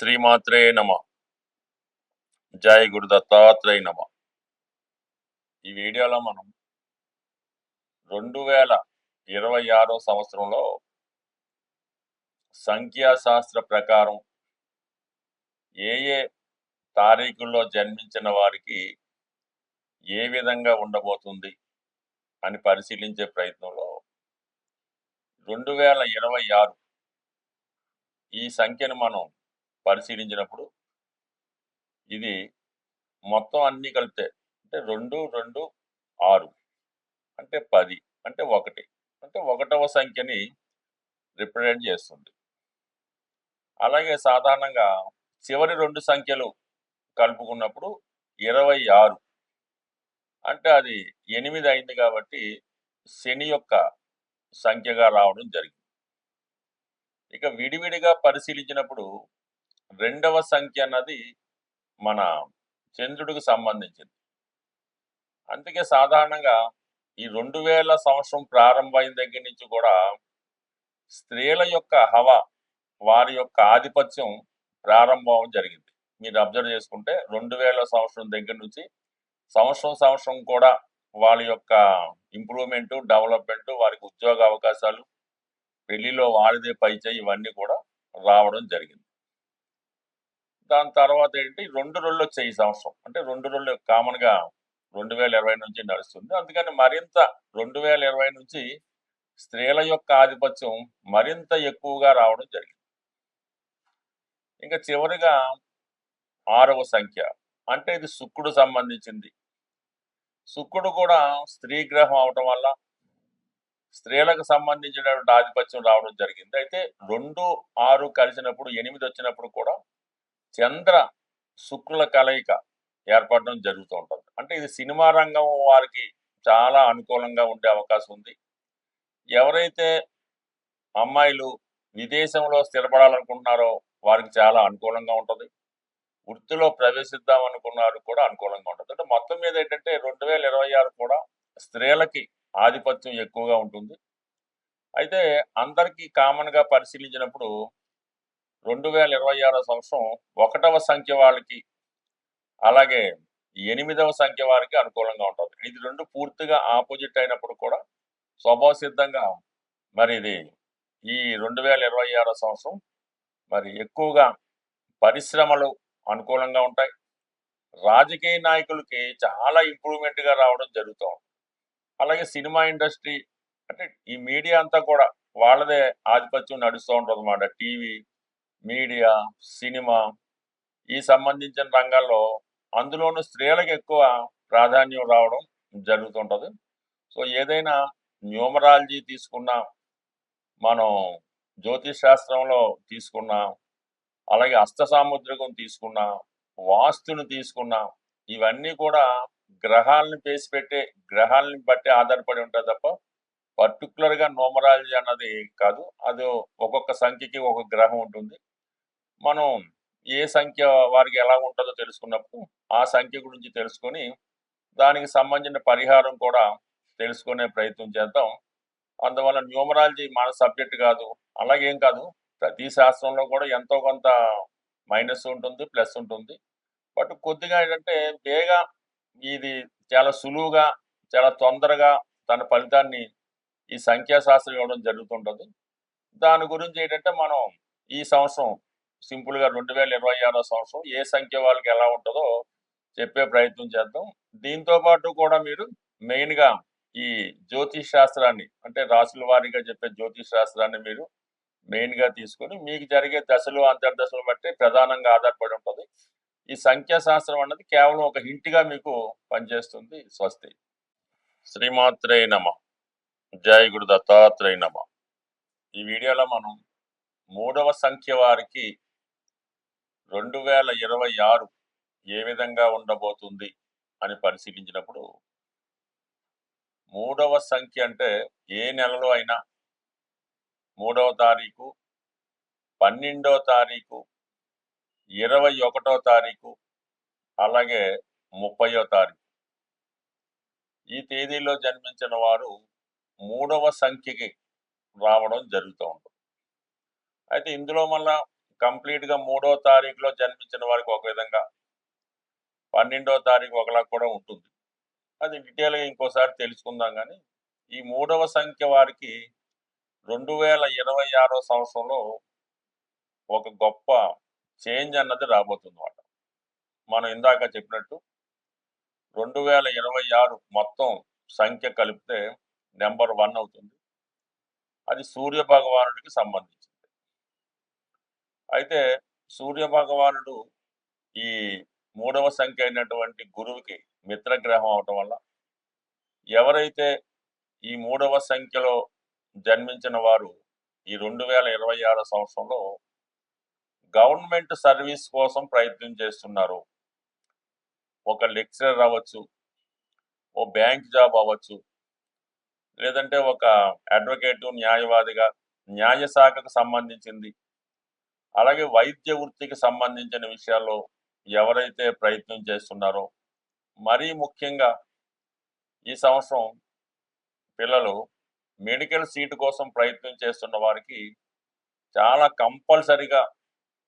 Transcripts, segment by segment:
శ్రీమాత్రే నమ. జై గురు దత్తాత్రేయ నమ. ఈ వీడియోలో మనం రెండు వేల ఇరవై ఆరో సంవత్సరంలో సంఖ్యాశాస్త్ర ప్రకారం ఏ ఏ తారీఖుల్లో జన్మించిన వారికి ఏ విధంగా ఉండబోతుంది అని పరిశీలించే ప్రయత్నంలో రెండు వేల ఇరవై ఆరు ఈ సంఖ్యను మనం పరిశీలించినప్పుడు ఇది మొత్తం అన్ని కలిపితే అంటే రెండు రెండు ఆరు అంటే పది అంటే ఒకటి అంటే ఒకటవ సంఖ్యని రిప్రజెంట్ చేస్తుంది. అలాగే సాధారణంగా చివరి రెండు సంఖ్యలు కలుపుకున్నప్పుడు ఇరవై ఆరు అంటే అది ఎనిమిది అయింది కాబట్టి శని యొక్క సంఖ్యగా రావడం జరిగింది. ఇక విడివిడిగా పరిశీలించినప్పుడు రెండవ సంఖ్య అన్నది మన చంద్రుడికి సంబంధించింది. అందుకే సాధారణంగా ఈ రెండు వేల సంవత్సరం ప్రారంభమైన దగ్గర నుంచి కూడా స్త్రీల యొక్క హవా వారి యొక్క ఆధిపత్యం ప్రారంభం జరిగింది. మీరు అబ్జర్వ్ చేసుకుంటే రెండు వేల సంవత్సరం దగ్గర నుంచి సంవత్సరం సంవత్సరం కూడా వాళ్ళ యొక్క ఇంప్రూవ్మెంట్ డెవలప్మెంట్ వారికి ఉద్యోగ అవకాశాలు పెళ్ళిలో వారిదే పైచేయి ఇవన్నీ కూడా రావడం జరిగింది. దాని తర్వాత ఏంటి? రెండు రోజులు వచ్చాయి ఈ సంవత్సరం. అంటే రెండు రోజులు కామన్గా రెండు వేల ఇరవై నుంచి నడుస్తుంది. అందుకని మరింత రెండు వేల ఇరవై నుంచి స్త్రీల యొక్క ఆధిపత్యం మరింత ఎక్కువగా రావడం జరిగింది. ఇంకా చివరిగా ఆరవ సంఖ్య. అంటే ఇది శుక్రుడు సంబంధించింది. శుక్రుడు కూడా స్త్రీ గ్రహం అవటం వల్ల స్త్రీలకు సంబంధించినటువంటి ఆధిపత్యం రావడం జరిగింది. అయితే రెండు ఆరు కలిసినప్పుడు ఎనిమిది వచ్చినప్పుడు కూడా చంద్ర శుక్రుల కలయిక ఏర్పడడం జరుగుతూ ఉంటుంది. అంటే ఇది సినిమా రంగం వారికి చాలా అనుకూలంగా ఉండే అవకాశం ఉంది. ఎవరైతే అమ్మాయిలు విదేశంలో స్థిరపడాలనుకుంటున్నారో వారికి చాలా అనుకూలంగా ఉంటుంది. వృత్తిలో ప్రవేశిద్దాం అనుకున్నారు కూడా అనుకూలంగా ఉంటుంది. అంటే మొత్తం మీద ఏంటంటే రెండు వేల ఇరవై ఆరు కూడా స్త్రీలకి ఆధిపత్యం ఎక్కువగా ఉంటుంది. అయితే అందరికీ కామన్గా పరిశీలించినప్పుడు రెండు వేల ఇరవై ఆరో సంవత్సరం ఒకటవ సంఖ్య వాళ్ళకి అలాగే ఎనిమిదవ సంఖ్య వారికి అనుకూలంగా ఉంటుంది. ఇది రెండు పూర్తిగా ఆపోజిట్ అయినప్పుడు కూడా స్వభావసిద్ధంగా మరి ఇది ఈ రెండు వేల ఇరవై ఆరో సంవత్సరం మరి ఎక్కువగా పరిశ్రమలు అనుకూలంగా ఉంటాయి. రాజకీయ నాయకులకి చాలా ఇంప్రూవ్మెంట్గా రావడం జరుగుతూ ఉంటుంది. అలాగే సినిమా ఇండస్ట్రీ అంటే ఈ మీడియా అంతా కూడా వాళ్ళదే ఆధిపత్యం నడుస్తూ ఉంటుంది అన్నమాట. టీవీ మీడియా సినిమా ఈ సంబంధించిన రంగాల్లో అందులోనూ స్త్రీలకు ఎక్కువ ప్రాధాన్యం రావడం జరుగుతుంటుంది. సో ఏదైనా న్యూమరాలజీ తీసుకున్నా మనం జ్యోతిష్ శాస్త్రంలో తీసుకున్నా అలాగే అస్తసాముద్రికం తీసుకున్నా వాస్తుని తీసుకున్నా ఇవన్నీ కూడా గ్రహాలను పేసి పెట్టే గ్రహాలని బట్టి ఆధారపడి ఉంటుంది తప్ప పర్టికులర్గా నోమరాలజీ అన్నది కాదు. అది ఒక్కొక్క సంఖ్యకి ఒక గ్రహం ఉంటుంది. మనం ఏ సంఖ్య వారికి ఎలా ఉంటుందో తెలుసుకున్నప్పుడు ఆ సంఖ్య గురించి తెలుసుకొని దానికి సంబంధించిన పరిహారం కూడా తెలుసుకునే ప్రయత్నం చేద్దాం. అందువల్ల న్యూమరాలజీ మన సబ్జెక్ట్ కాదు అలాగేం కాదు. ప్రతి శాస్త్రంలో కూడా ఎంతో కొంత మైనస్ ఉంటుంది ప్లస్ ఉంటుంది. బట్ కొద్దిగా ఏంటంటే బేగా ఇది చాలా సులువుగా చాలా తొందరగా తన ఫలితాన్ని ఈ సంఖ్యాశాస్త్రం ఇవ్వడం జరుగుతుంటుంది. దాని గురించి ఏంటంటే మనం ఈ సంవత్సరం సింపుల్గా రెండు వేల ఇరవై ఆరో సంవత్సరం ఏ సంఖ్య వాళ్ళకి ఎలా ఉంటుందో చెప్పే ప్రయత్నం చేద్దాం. దీంతో పాటు కూడా మీరు మెయిన్గా ఈ జ్యోతిష్ శాస్త్రాన్ని అంటే రాసుల వారీగా చెప్పే జ్యోతిష్ శాస్త్రాన్ని మీరు మెయిన్గా తీసుకొని మీకు జరిగే దశలు అంతర్దశలు బట్టి ప్రధానంగా ఆధారపడి ఉంటుంది. ఈ సంఖ్యాశాస్త్రం అన్నది కేవలం ఒక హింట్గా మీకు పనిచేస్తుంది. స్వస్తి. శ్రీమాత్రే నమ. జయ గురు దత్తాత్రేయ నమ. ఈ వీడియోలో మనం మూడవ సంఖ్య వారికి రెండు వేల ఇరవై ఆరు ఏ విధంగా ఉండబోతుంది అని పరిశీలించినప్పుడు మూడవ సంఖ్య అంటే ఏ నెలలో అయినా మూడవ తారీఖు పన్నెండవ తారీఖు ఇరవై ఒకటో తారీఖు అలాగే ముప్పయో తారీఖు. ఈ తేదీలో జన్మించిన వారు మూడవ సంఖ్యకి రావడం జరుగుతూ ఉంటుంది. అయితే ఇందులో మళ్ళా కంప్లీట్గా మూడో తారీఖులో జన్మించిన వారికి ఒక విధంగా పన్నెండో తారీఖు ఒకలా కూడా ఉంటుంది. అది డీటెయిల్గా ఇంకోసారి తెలుసుకుందాం కానీ ఈ మూడవ సంఖ్య వారికి రెండు వేల ఇరవై ఆరో సంవత్సరంలో ఒక గొప్ప చేంజ్ అన్నది రాబోతుందన్నమాట. మనం ఇందాక చెప్పినట్టు రెండు వేల ఇరవై ఆరు మొత్తం సంఖ్య కలిపితే నెంబర్ వన్ అవుతుంది. అది సూర్య భగవానుడికి సంబంధించి. అయితే సూర్య భగవానుడు ఈ మూడవ సంఖ్య అయినటువంటి గురువుకి మిత్రగ్రహం అవటం వల్ల ఎవరైతే ఈ మూడవ సంఖ్యలో జన్మించిన వారు ఈ రెండు వేల ఇరవై ఆరో సంవత్సరంలో గవర్నమెంట్ సర్వీస్ కోసం ప్రయత్నం చేస్తున్నారు. ఒక లెక్చరర్ అవ్వచ్చు ఓ బ్యాంక్ జాబ్ అవ్వచ్చు లేదంటే ఒక అడ్వకేటు న్యాయవాదిగా న్యాయ శాఖకు సంబంధించింది అలాగే వైద్య వృత్తికి సంబంధించిన విషయాల్లో ఎవరైతే ప్రయత్నం చేస్తున్నారో మరీ ముఖ్యంగా ఈ సంవత్సరం పిల్లలు మెడికల్ సీటు కోసం ప్రయత్నం చేస్తున్న వారికి చాలా కంపల్సరిగా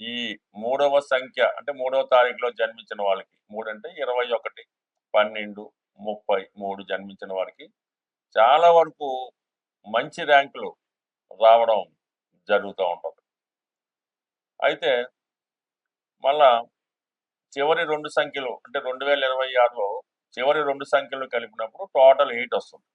ఈ మూడవ సంఖ్య అంటే మూడవ తారీఖులో జన్మించిన వాళ్ళకి మూడు అంటే ఇరవై ఒకటి పన్నెండు ముప్పై మూడు జన్మించిన వారికి చాలా వరకు మంచి ర్యాంకులు రావడం జరుగుతూ ఉంటుంది. అయితే మళ్ళా చివరి రెండు సంఖ్యలు అంటే రెండు వేల ఇరవై ఆరులో చివరి రెండు సంఖ్యలు కలిపినప్పుడు టోటల్ ఎయిట్ వస్తుంది.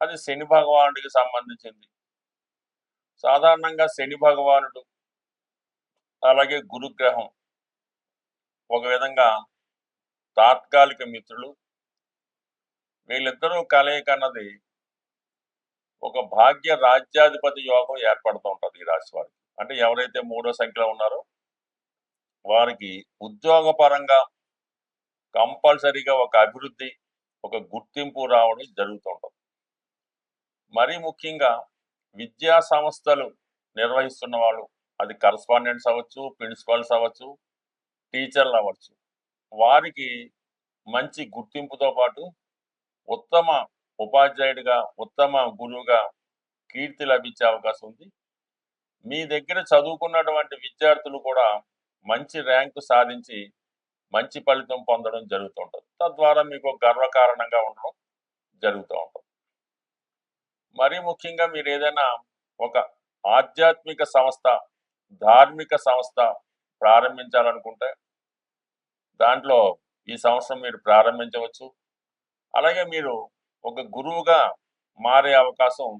అది శని భగవానుడికి సంబంధించింది. సాధారణంగా శని భగవానుడు అలాగే గురుగ్రహం ఒక విధంగా తాత్కాలిక మిత్రులు. వీళ్ళిద్దరూ కలయిక అన్నది ఒక భాగ్య రాజ్యాధిపతి యోగం ఏర్పడుతూ ఉంటుంది ఈ రాశి వారికి. అంటే ఎవరైతే మూడో సంఖ్యలో ఉన్నారో వారికి ఉద్యోగపరంగా కంపల్సరీగా ఒక అభివృద్ధి ఒక గుర్తింపు రావడం జరుగుతూ ఉంటుంది. మరీ ముఖ్యంగా విద్యా సంస్థలు నిర్వహిస్తున్న వాళ్ళు అది కరస్పాండెంట్స్ అవ్వచ్చు ప్రిన్సిపల్స్ అవ్వచ్చు టీచర్లు అవ్వచ్చు వారికి మంచి గుర్తింపుతో పాటు ఉత్తమ ఉపాధ్యాయుడిగా ఉత్తమ గురువుగా కీర్తి లభించే అవకాశం ఉంది. మీ దగ్గర చదువుకున్నటువంటి విద్యార్థులు కూడా మంచి ర్యాంకు సాధించి మంచి ఫలితం పొందడం జరుగుతుంటుంది. తద్వారా మీకు గర్వకారణంగా ఉండడం జరుగుతూ ఉంటుంది. మరీ ముఖ్యంగా మీరు ఏదైనా ఒక ఆధ్యాత్మిక సంస్థ ధార్మిక సంస్థ ప్రారంభించాలనుకుంటే దాంట్లో ఈ సంవత్సరం మీరు ప్రారంభించవచ్చు. అలాగే మీరు ఒక గురువుగా మారే అవకాశం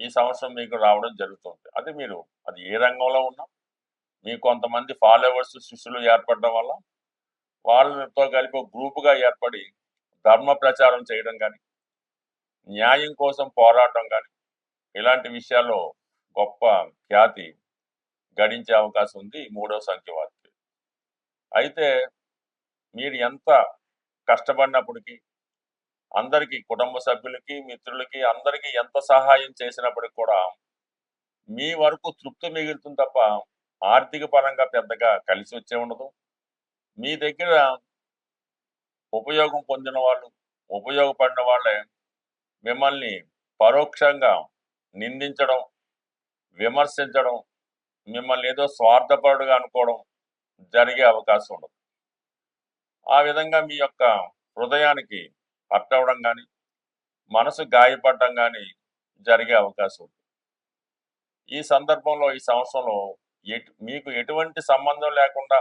ఈ సంవత్సరం మీకు రావడం జరుగుతుంది అది మీరు అది ఏ రంగంలో ఉన్నా మీ కొంతమంది ఫాలోవర్స్ శిష్యులు ఏర్పడడం వల్ల వాళ్ళతో కలిపి గ్రూపుగా ఏర్పడి ధర్మ ప్రచారం చేయడం కానీ న్యాయం కోసం పోరాటం కానీ ఇలాంటి విషయాల్లో గొప్ప ఖ్యాతి గడించే అవకాశం ఉంది మూడో సంఖ్య వారికి అయితే మీరు ఎంత కష్టపడినప్పటికీ అందరికీ కుటుంబ సభ్యులకి మిత్రులకి అందరికీ ఎంత సహాయం చేసినప్పటికి కూడా మీ వరకు తృప్తి మిగులుతుంది తప్ప ఆర్థిక పరంగా పెద్దగా కలిసి వచ్చే ఉండదు. మీ దగ్గర ఉపయోగం పొందిన వాళ్ళు ఉపయోగపడిన వాళ్ళే మిమ్మల్ని పరోక్షంగా నిందించడం విమర్శించడం మిమ్మల్ని ఏదో స్వార్థపరుడుగా అనుకోవడం జరిగే అవకాశం ఉండదు. ఆ విధంగా మీ యొక్క హృదయానికి పట్టవడం కానీ మనసు గాయపడడం కానీ జరిగే అవకాశం ఉంది ఈ సందర్భంలో ఈ సంవత్సరంలో ఎటు మీకు ఎటువంటి సంబంధం లేకుండా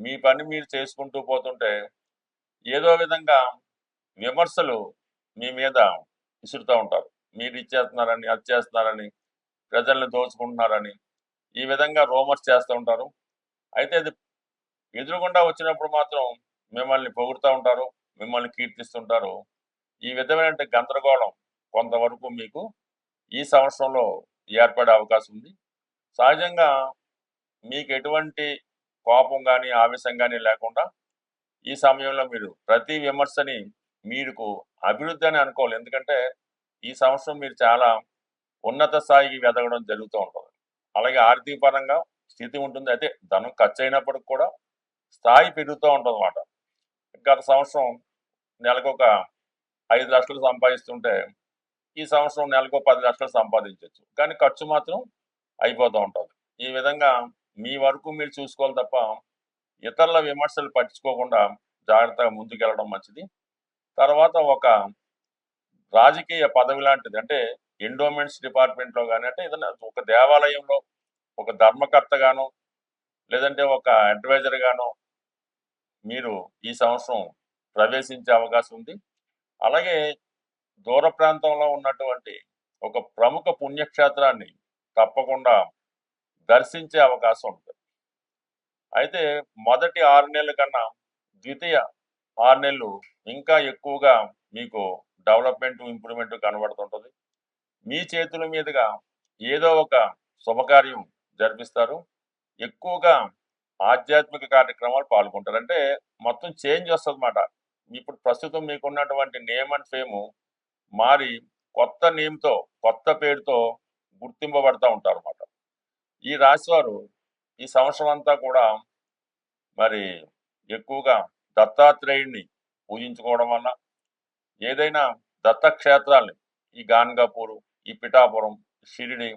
మీ పని మీరు చేసుకుంటూ పోతుంటే ఏదో విధంగా విమర్శలు మీ మీద విసురుతూ ఉంటారు. మీరు ఇచ్చేస్తున్నారని అది చేస్తున్నారని ప్రజల్ని దోచుకుంటున్నారని ఈ విధంగా రోమర్స్ చేస్తూ ఉంటారు. అయితే అది ఎదురుగుండా వచ్చినప్పుడు మాత్రం మిమ్మల్ని పొగుడుతూ ఉంటారు మిమ్మల్ని కీర్తిస్తుంటారు. ఈ విధమైన గందరగోళం కొంతవరకు మీకు ఈ సంవత్సరంలో ఏర్పడే అవకాశం ఉంది. సహజంగా మీకు ఎటువంటి కోపం కానీ ఆవేశం కానీ లేకుండా ఈ సమయంలో మీరు ప్రతి విమర్శని మీకు అభివృద్ధి అని అనుకోవాలి. ఎందుకంటే ఈ సంవత్సరం మీరు చాలా ఉన్నత స్థాయికి వెదగడం జరుగుతూ ఉంటుంది. అలాగే ఆర్థిక పరంగా స్థితి ఉంటుంది. అయితే ధనం ఖర్చు అయినప్పటికి కూడా స్థాయి పెరుగుతూ ఉంటుంది అన్నమాట గత సంవత్సరం నెలకు ఒక ఐదు లక్షలు సంపాదిస్తుంటే ఈ సంవత్సరం నెలకు పది లక్షలు సంపాదించవచ్చు కానీ ఖర్చు మాత్రం అయిపోతూ ఉంటుంది. ఈ విధంగా మీ వరకు మీరు చూసుకోవాలి తప్ప ఇతరుల విమర్శలు పట్టించుకోకుండా జాగ్రత్తగా ముందుకెళ్ళడం మంచిది. తర్వాత ఒక రాజకీయ పదవి లాంటిది. అంటే ఎండోమెంట్స్ డిపార్ట్మెంట్లో కానీ అంటే ఏదైనా ఒక దేవాలయంలో ఒక ధర్మకర్తగాను లేదంటే ఒక అడ్వైజర్గాను మీరు ఈ సంవత్సరం ప్రవేశించే అవకాశం ఉంది. అలాగే దూర ప్రాంతంలో ఉన్నటువంటి ఒక ప్రముఖ పుణ్యక్షేత్రాన్ని తప్పకుండా దర్శించే అవకాశం ఉంటుంది అయితే మొదటి ఆరు నెలల కన్నా ద్వితీయ ఆరు నెలలు ఇంకా ఎక్కువగా మీకు డెవలప్మెంట్ ఇంప్రూవ్మెంట్ కనబడుతుంటుంది. మీ చేతుల మీదుగా ఏదో ఒక శుభకార్యం జరిపిస్తారు. ఎక్కువగా ఆధ్యాత్మిక కార్యక్రమాలు పాల్గొంటారు. అంటే మొత్తం చేంజ్ వస్తుంది అన్నమాట ఇప్పుడు ప్రస్తుతం మీకున్నటువంటి నేమ్ అండ్ ఫేము మారి కొత్త నేమ్తో కొత్త పేరుతో గుర్తింపబడతా ఉంటారు అన్నమాట ఈ రాశివారు ఈ సంవత్సరం అంతా కూడా మరి ఎక్కువగా దత్తాత్రేయుడిని పూజించుకోవడం వల్ల ఏదైనా దత్తక్షేత్రాల్ని ఈ గాన్గాపూరు ఈ పిఠాపురం షిరిడి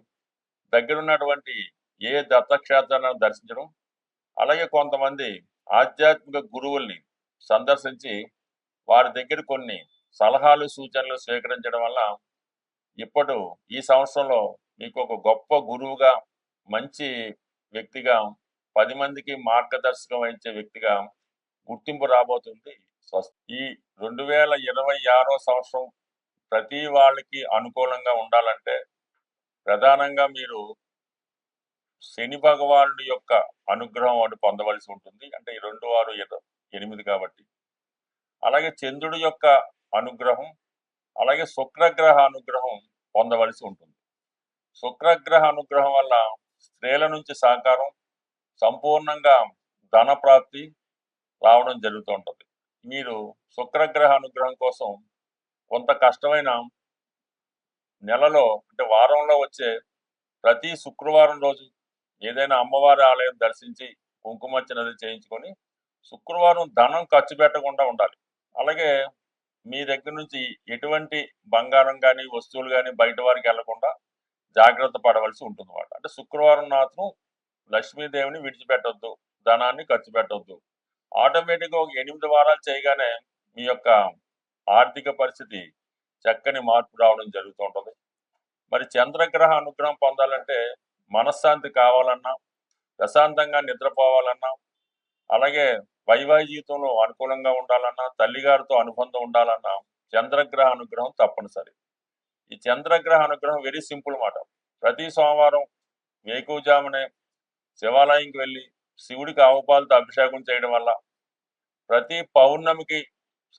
దగ్గరున్నటువంటి ఏ దత్తక్షేత్రాలను దర్శించడం అలాగే కొంతమంది ఆధ్యాత్మిక గురువుల్ని సందర్శించి వారి దగ్గర కొన్ని సలహాలు సూచనలు స్వీకరించడం వల్ల ఇప్పుడు ఈ సంవత్సరంలో మీకు ఒక గొప్ప గురువుగా మంచి వ్యక్తిగా పది మందికి మార్గదర్శకం వహించే వ్యక్తిగా గుర్తింపు రాబోతుంది. స్వస్తి ఈ రెండు వేల ఇరవై ఆరో సంవత్సరం ప్రతి వాళ్ళకి అనుకూలంగా ఉండాలంటే ప్రధానంగా మీరు శని భగవానుడి యొక్క అనుగ్రహం వాడు పొందవలసి ఉంటుంది. అంటే ఈ రెండు ఆరు ఎనిమిది కాబట్టి. అలాగే చంద్రుడి యొక్క అనుగ్రహం అలాగే శుక్రగ్రహ అనుగ్రహం పొందవలసి ఉంటుంది. శుక్రగ్రహ అనుగ్రహం వల్ల స్త్రీల నుంచి సహకారం సంపూర్ణంగా ధన ప్రాప్తి రావడం జరుగుతూ ఉంటుంది. మీరు శుక్రగ్రహ అనుగ్రహం కోసం కొంత కష్టమైన నెలలో అంటే వారంలో వచ్చే ప్రతి శుక్రవారం రోజు ఏదైనా అమ్మవారి ఆలయం దర్శించి కుంకుమర్చనది చేయించుకొని శుక్రవారం ధనం ఖర్చు పెట్టకుండా ఉండాలి. అలాగే మీ దగ్గర నుంచి ఎటువంటి బంగారం కానీ వస్తువులు కానీ బయట వారికి వెళ్ళకుండా జాగ్రత్త పడవలసి ఉంటుంది అన్నమాట అంటే శుక్రవారం మాత్రం లక్ష్మీదేవిని విడిచిపెట్టొద్దు ధనాన్ని ఖర్చు పెట్టొద్దు. ఆటోమేటిక్గా ఒక ఎనిమిది వారాలు చేయగానే మీ యొక్క ఆర్థిక పరిస్థితి చక్కని మార్పు రావడం జరుగుతూ ఉంటుంది. మరి చంద్రగ్రహ అనుగ్రహం పొందాలంటే మనశ్శాంతి కావాలన్నా ప్రశాంతంగా నిద్రపోవాలన్నా అలాగే వైవాహిక జీవితంలో అనుకూలంగా ఉండాలన్నా తల్లిగారితో అనుబంధం ఉండాలన్నా చంద్రగ్రహ అనుగ్రహం తప్పనిసరి. ఈ చంద్రగ్రహ అనుగ్రహం వెరీ సింపుల్ మాట. ప్రతి సోమవారం వేకువజామునే శివాలయంకి వెళ్ళి శివుడికి ఆవుపాలతో అభిషేకం చేయడం వల్ల ప్రతి పౌర్ణమికి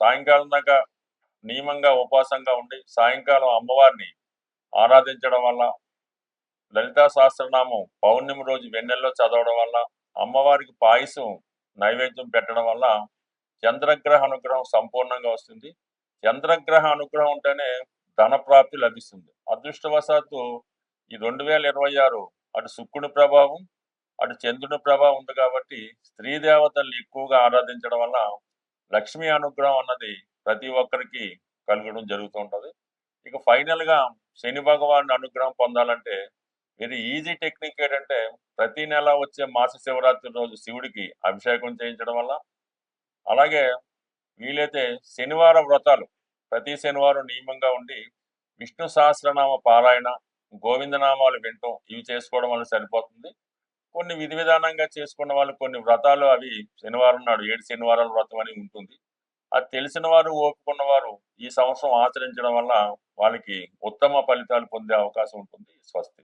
సాయంకాలం దాకా నియమంగా ఉపవాసంగా ఉండి సాయంకాలం అమ్మవారిని ఆరాధించడం వల్ల లలితా సహస్రనామం పౌర్ణమి రోజు వెన్నెల్లో చదవడం వల్ల అమ్మవారికి పాయసం నైవేద్యం పెట్టడం వల్ల చంద్రగ్రహ అనుగ్రహం సంపూర్ణంగా వస్తుంది. చంద్రగ్రహ అనుగ్రహం ఉంటేనే ధన ప్రాప్తి లభిస్తుంది. అదృష్టవశాత్తు ఈ రెండు వేల ఇరవై ఆరు అటు శుక్రుని ప్రభావం అటు చంద్రుని ప్రభావం ఉంది కాబట్టి స్త్రీ దేవతల్ని ఎక్కువగా ఆరాధించడం వల్ల లక్ష్మీ అనుగ్రహం అన్నది ప్రతి ఒక్కరికి కలగడం జరుగుతూ ఉంటుంది. ఇక ఫైనల్గా శని భగవాన్ అనుగ్రహం పొందాలంటే వెరీ ఈజీ టెక్నిక్ ఏంటంటే ప్రతి నెల వచ్చే మాస శివరాత్రి రోజు శివుడికి అభిషేకం చేయించడం వల్ల అలాగే వీలైతే శనివార వ్రతాలు ప్రతి శనివారం నియమంగా ఉండి విష్ణు సహస్రనామ పారాయణ గోవిందనామాలు వినటం ఇవి చేసుకోవడం వల్ల సరిపోతుంది. కొన్ని విధి విధానంగా చేసుకున్న వాళ్ళు కొన్ని వ్రతాలు అవి శనివారం నాడు ఏడు శనివారాల వ్రతం అని ఉంటుంది. అది తెలిసిన వారు ఓపుకున్న వారు ఈ సంవత్సరం ఆచరించడం వల్ల వాళ్ళకి ఉత్తమ ఫలితాలు పొందే అవకాశం ఉంటుంది స్వస్తి.